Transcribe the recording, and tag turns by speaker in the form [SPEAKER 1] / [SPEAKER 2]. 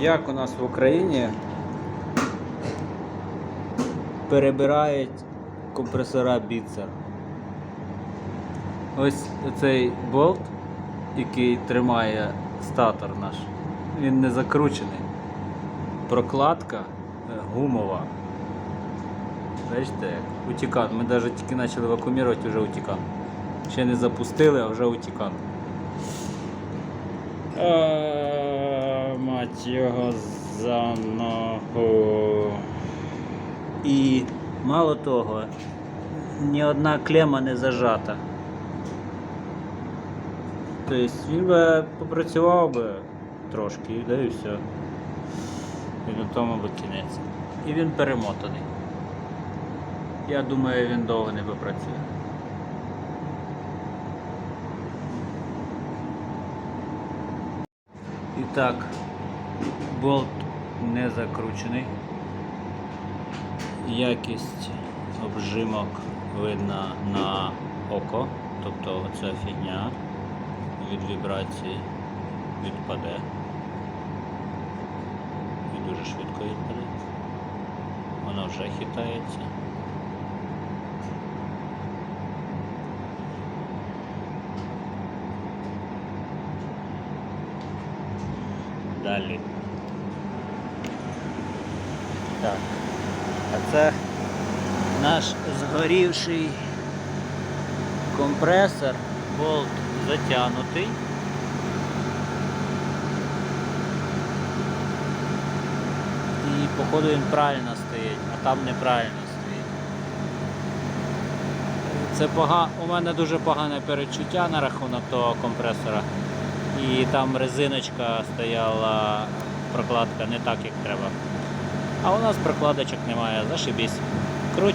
[SPEAKER 1] як у нас в Україні перебирають компресора Біцер. Ось цей болт, який тримає статор наш, він не закручений. Прокладка е, гумова. Бачите, як утікан. Ми навіть тільки почали вакуумувати, вже утікан. Ще не запустили, а вже утікан. Мать його за ногу. І мало того, ні одна клема не зажата. Тобто він би попрацював би трошки, да і все. І на тому би кінець. І він перемотаний. Я думаю, він довго не попрацює. І так, болт не закручений. Якість обжимок видна на око, тобто оця фігня від вібрації відпаде. І дуже швидко відпаде. Воно вже хитається. Далі. Так. А це наш згорівший компресор, болт затягнутий. І походу він правильно стоїть, а там неправильно стоїть. Це пога... У мене дуже погане перечуття на рахунок того компресора. І там резиночка стояла, прокладка не так, як треба. А у нас прокладочок немає, зашибісь. Круть.